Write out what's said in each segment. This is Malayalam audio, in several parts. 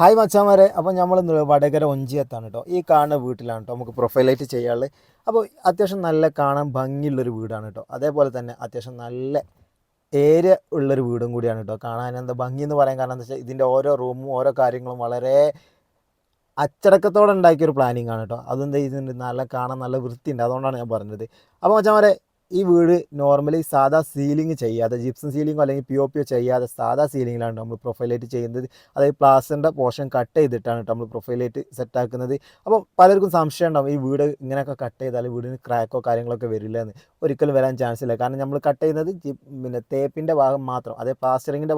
ഹായ് മച്ചാമാരെ. അപ്പോൾ നമ്മൾ വടകര ഒഞ്ചിയത്താണ് കേട്ടോ. ഈ കാണുന്ന വീട്ടിലാണ് കേട്ടോ നമുക്ക് പ്രൊഫൈലായിട്ട് ചെയ്യാനുള്ളത്. അപ്പോൾ അത്യാവശ്യം നല്ല കാണാൻ ഭംഗിയുള്ളൊരു വീടാണ് കേട്ടോ. അതേപോലെ തന്നെ അത്യാവശ്യം നല്ല ഏരിയ ഉള്ളൊരു വീടും കൂടിയാണ് കേട്ടോ. കാണാൻ എന്താ ഭംഗി എന്ന് പറയാൻ കാരണം എന്താ വെച്ചാൽ ഇതിന്റെ ഓരോ റൂമും ഓരോ കാര്യങ്ങളും വളരെ അച്ചടക്കത്തോടെ ഉണ്ടാക്കിയൊരു പ്ലാനിങ് ആണ് കേട്ടോ. അതെന്താ ഇതിന്റെ നല്ല കാണാൻ നല്ല വൃത്തിയുണ്ട്. അതുകൊണ്ടാണ് ഞാൻ പറഞ്ഞത്. അപ്പോൾ മച്ചാമാരെ ഈ വീട് നോർമലി സാധാ സീലിംഗ് ചെയ്യാതെ ജിപ്സം സീലിംഗോ അല്ലെങ്കിൽ പി ഒ പിയോ ചെയ്യാതെ സാധാ സീലിങ്ങിലാണ് നമ്മൾ പ്രൊഫൈലായിട്ട് ചെയ്യുന്നത്. അതായത് പ്ലാസ്റ്ററിന്റെ പോർഷൻ കട്ട് ചെയ്തിട്ടാണ് നമ്മൾ പ്രൊഫൈലായിട്ട് സെറ്റാക്കുന്നത് അപ്പോൾ പലർക്കും സംശയം ഉണ്ടാവും ഈ വീട് ഇങ്ങനെയൊക്കെ കട്ട് ചെയ്താൽ വീടിന് ക്രാക്കോ കാര്യങ്ങളൊക്കെ വരില്ല എന്ന് ഒരിക്കലും വരാൻ ചാൻസ് ഇല്ല. കാരണം നമ്മൾ കട്ട് ചെയ്യുന്നത് പിന്നെ തേപ്പിന്റെ ഭാഗം മാത്രം അതായത് പ്ലാസ്റ്ററിങ്ങിന്റെ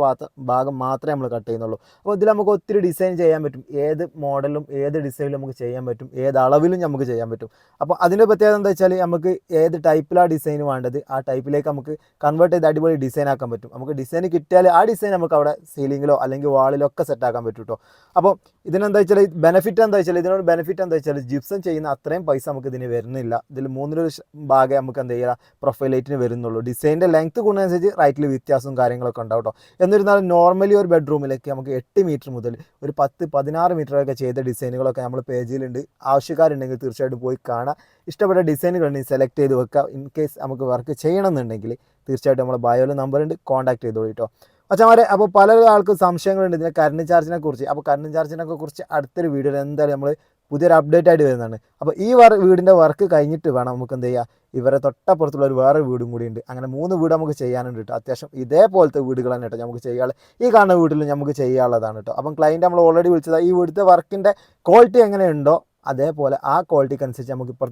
ഭാഗം മാത്രമേ നമ്മൾ കട്ട് ചെയ്യുന്നുള്ളൂ. അപ്പോൾ ഇതിൽ നമുക്ക് ഒത്തിരി ഡിസൈൻ ചെയ്യാൻ പറ്റും. ഏത് മോഡലും ഏത് ഡിസൈനിലും നമുക്ക് ചെയ്യാൻ പറ്റും. ഏത് അളവിലും നമുക്ക് ചെയ്യാൻ പറ്റും. അപ്പോൾ അതിന്റെ പ്രത്യേകത എന്താ വെച്ചാൽ നമുക്ക് ഏത് ടൈപ്പിലാണ് ഡിസൈൻ വേണ്ടത് ആ ടൈപ്പിലേക്ക് നമുക്ക് കൺവേർട്ട് ചെയ്ത് അടിപൊളി ഡിസൈൻ ആക്കാൻ പറ്റും. നമുക്ക് ഡിസൈൻ കിട്ടിയാൽ ആ ഡിസൈൻ നമുക്ക് അവിടെ സീലിങ്ങിലോ അല്ലെങ്കിൽ വാളിലോ ഒക്കെ സെറ്റ് ആക്കാൻ പറ്റും കേട്ടോ അപ്പോൾ ഇതിനെന്താ വെച്ചാൽ ബെനിഫിറ്റ് എന്താ വെച്ചാൽ ഇതിനോട് ബെനിഫിറ്റ് എന്താ വെച്ചാൽ ജിപ്സം ചെയ്യുന്ന അത്രയും പൈസ നമുക്ക് ഇതിന് വരുന്നില്ല. ഇതിൽ മൂന്നിലൊരു ഭാഗം നമുക്ക് എന്താ ചെയ്യുക പ്രൊഫൈലൈറ്റിന് വരുന്നുള്ളൂ. ഡിസൈന്റെ ലെങ്ത് കൂടുന്നതനുസരിച്ച് റൈറ്റിൽ വ്യത്യാസവും കാര്യങ്ങളൊക്കെ ഉണ്ടാവും കേട്ടോ എന്നിരുന്നാലും നോർമലി ഒരു ബെഡ്റൂമിലേക്ക് നമുക്ക് എട്ട് മീറ്റർ മുതൽ ഒരു പത്ത് പതിനാറ് മീറ്ററൊക്കെ ചെയ്ത ഡിസൈനുകളൊക്കെ നമ്മൾ പേജിലുണ്ട് ആവശ്യക്കാരുണ്ടെങ്കിൽ തീർച്ചയായിട്ടും പോയി കാണാം. ഇഷ്ടപ്പെട്ട ഡിസൈനുകളുണ്ടെങ്കിൽ സെലക്ട് ചെയ്ത് വെക്കുക. ഇൻ കേസ് നമുക്ക് വർക്ക് ചെയ്യണമെന്നുണ്ടെങ്കിൽ തീർച്ചയായിട്ടും ബയോയിൽ നമ്പർ ഉണ്ട് കോൺടാക്ട് ചെയ്തോളൂ കേട്ടോ അച്ഛന്മാരെ അപ്പോൾ പല ആൾക്കും സംശയങ്ങളുണ്ട് ഇതിന്റെ കറണ്ട് ചാർജിനെ കുറിച്ച്. അപ്പോൾ കറണ്ട് ചാർജിനെ കുറിച്ച് അടുത്തൊരു വീഡിയോയിൽ എന്തായാലും നമ്മൾ പുതിയൊരു അപ്ഡേറ്റ് ആയിട്ട് വരുന്നതാണ്. അപ്പോൾ ഈ വർ വീടിന്റെ വർക്ക് കഴിഞ്ഞിട്ട് വേണം നമുക്ക് എന്ത് ചെയ്യുക ഇവരെ തൊട്ടപ്പുറത്തുള്ള ഒരു വേറെ വീടും കൂടി ഉണ്ട് അങ്ങനെ മൂന്ന് വീട് നമുക്ക് ചെയ്യാനുണ്ട് കേട്ടോ അത്യാവശ്യം ഇതേപോലത്തെ തന്നെ കേട്ടോ നമുക്ക് ചെയ്യാനുള്ള ഈ കാണുന്ന വീട്ടിൽ നമുക്ക് ചെയ്യാനുള്ളതാണ് കേട്ടോ അപ്പം ക്ലയന്റ് നമ്മൾ ഓൾറെഡി വിളിച്ചത് ഈ വീടുത്തെ വർക്കിന്റെ ക്വാളിറ്റി എങ്ങനെയുണ്ടോ അതേപോലെ ആ ക്വാളിറ്റിക്ക് അനുസരിച്ച് നമുക്ക് ഇപ്പുറത്ത്